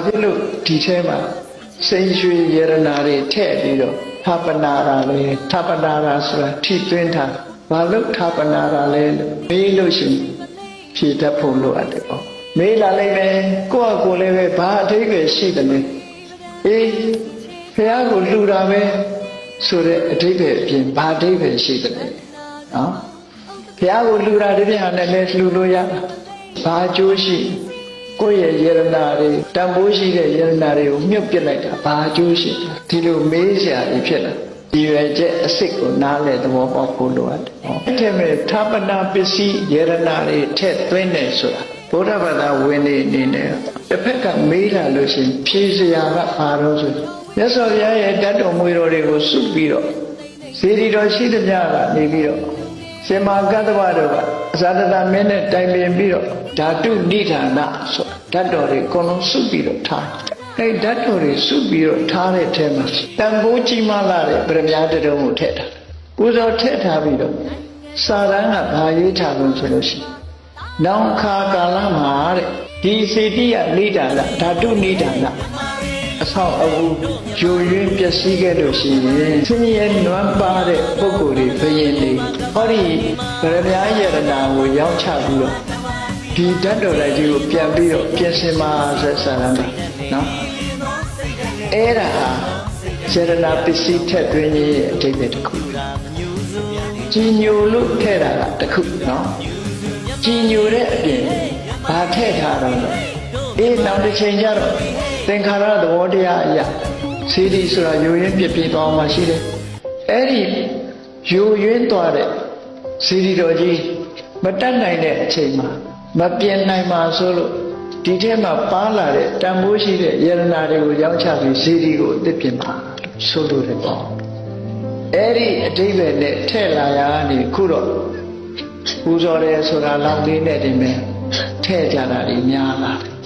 ဘာဖြစ်လို့ဒီထဲမှာစိန်ရွှေယရနာတွေထည့်ပြီးတော့ထပနာရာလဲထပနာရာဆိုတာထိသွင်းတာဘာလို့ထပနာရာလဲလို့မေးလို့ရှိရင်ဖြေတတ်ဖို့လိုအပ်တယ်ပေါ့မေးလာလိုက်မယ်ကိုယ့်အကိုလည်းပဲဘာအထိပ္ပယ်ရှိတယ်လဲအေးဖះကိုလှူတာပဲဆိုတဲ့အထိပ္ပယ်အပြင်ဘာအထိပ္ပယ်ရှိတယ်လဲနော်ဖះကိုလှူတာတပြည့်ဟာနဲ့လည်းလှူလို့ရဘာအကျိုးရှိ ကိုယ့်ရဲ့ယရနာတွေတန်ဖိုးရှိတဲ့ယရနာတွေကိုမြုပ်ပစ်လိုက်တာဘာအကျိုးရှိလဲဒီလိုမေးစရာကြီးဖြစ်လာဒီရွယ်ချက်အစ်စ်ကိုနားလဲသဘောပေါက်ဖို့လိုအပ်တယ်။အဲ့ဒီမဲ့ထာပနာပစ္စည်းယရနာတွေထည့်သွင်းတယ်ဆိုတာဘုရားဘာသာဝင်နေအနေနဲ့တစ်ဖက်ကမေးလာလို့ရှိရင်ဖြေစရာကဘာလို့ဆိုမြတ်စွာဘုရားရဲ့တတ်တော်မွေတော်တွေကိုစုပြီးတော့ဇေဒီတော်ရှိသမျှကနေပြီးတော့ရှင်မာကတ္တဝတို့ကအဇာတတမင်းနဲ့တိုင်ပင်ပြီးတော့ဓာတုနိဌာနဆို ဓာတ်တော်တွေအကုန်လုံးစုပြီးတော့ထားတယ်အဲဓာတ်တော်တွေစုပြီးတော့ထားတဲ့အထဲမှာတန်ဖိုးကြီးမားလာတဲ့ဗရမ ्या တတုံးကိုထည့်တာပူဇော်ထည့်ထားပြီးတော့စာရန်ကဘာရေးထားလို့ဆိုလို့ရှိရင်နောင်ခါကာလမှာတဲ့ဒီစေတိယနိဒာနဓာတုနိဒာနအဆောက်အဦဂျိုရင်းပျက်စီးခဲ့လို့ရှိရင်ဆင်းရဲနွမ်းပါတဲ့ပုဂ္ဂိုလ်တွေဘယင်တွေဟောဒီဗရမ ्या ယရနာကိုရောက်ချပြီးတော့ ဒီဓာတ်တော်လိုက်ကြီးကိုပြန်ပြီးတော့ပြင်ဆင်ပါဆက်ဆံရမယ်နော်အဲ့ဒါဟာယရနာပစ္စည်းထက်သွင်းရေးရဲ့အဓိပ္ပာယ်တစ်ခုကြီးညိုလို့ထည့်တာကတစ်ခုနော်ကြီးညိုတဲ့အပြင်ဘာထည့်ထားတော့လဲအေးနောက်တစ်ချိန်ကျတော့သင်္ခါရသဘောတရားအရာစေတီဆိုတာယူရင်းပြပြသွားမှရှိတယ်အဲ့ဒီယူရင်းသွားတဲ့စေတီတော်ကြီးမတတ်နိုင်တဲ့အချိန်မှာ မပြင်နိုင်ပါဆိုလို့ဒီထဲမှာပါလာတဲ့တန်ဖိုးရှိတဲ့ယရနာတွေကိုရောက်ချပြီးစေတီကိုအသစ်ပြင်ပါဆိုလိုတယ်ပေါ့အဲ့ဒီအတိပ္ပယ်နဲ့ထဲ့လာရကနေခုတော့ပူဇော်တယ်ဆိုတာလောက်လေးနဲ့တင်မယ်ထဲ့ကြတာတွေများလာတယ်